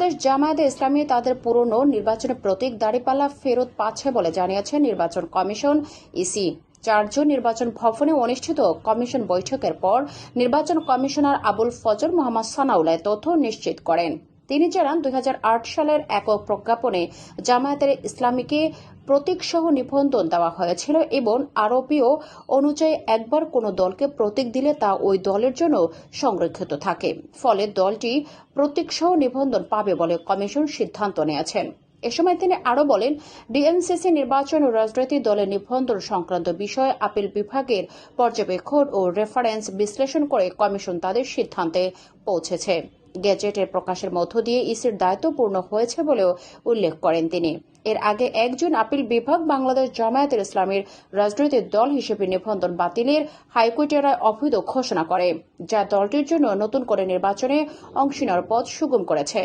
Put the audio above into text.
বাংলাদেশ জামায়াতে ইসলামী তাদের পুরনো নির্বাচনের প্রতীক দাঁড়িপাল্লা ফেরত পাচ্ছে বলে জানিয়েছে নির্বাচন কমিশন ইসি। চারজন নির্বাচন ভবনে অনুষ্ঠিত কমিশন বৈঠকের পর নির্বাচন কমিশনার আবুল ফজর মোহাম্মদ সানাউলায় তথ্য নিশ্চিত করেন। তিনি জানান, দুই হাজার আট সালের একক প্রজ্ঞাপনে জামায়াতের ইসলামীকে প্রতীকসহ নিবন্ধন দেওয়া হয়েছিল এবং আরবীয় অনুযায়ী একবার কোনো দলকে প্রতীক দিলে তা ওই দলের জন্য সংরক্ষিত থাকে। ফলে দলটি প্রতীকসহ নিবন্ধন পাবে বলে কমিশন সিদ্ধান্ত নিয়েছেন এ সময় তিনি আরও বলেন, ডিএনসিসি নির্বাচন ও রাজনৈতিক দলের নিবন্ধন সংক্রান্ত বিষয়ে আপিল বিভাগের পর্যবেক্ষণ ও রেফারেন্স বিশ্লেষণ করে কমিশন তাদের সিদ্ধান্তে পৌঁছেছে। গেজেটের প্রকাশের মধ্য দিয়ে ইসির দায়িত্বপূর্ণ হয়েছে বলেও উল্লেখ করেন তিনি। এর আগে একজন আপিল বিভাগ বাংলাদেশ জামায়াতের ইসলামের রাজনৈতিক দল হিসেবে নিবন্ধন বাতিলের হাইকোর্টের অবৈধ ঘোষণা করে, যা দলটির জন্য নতুন করে নির্বাচনে অংশ নেওয়ার পথ সুগম করেছে।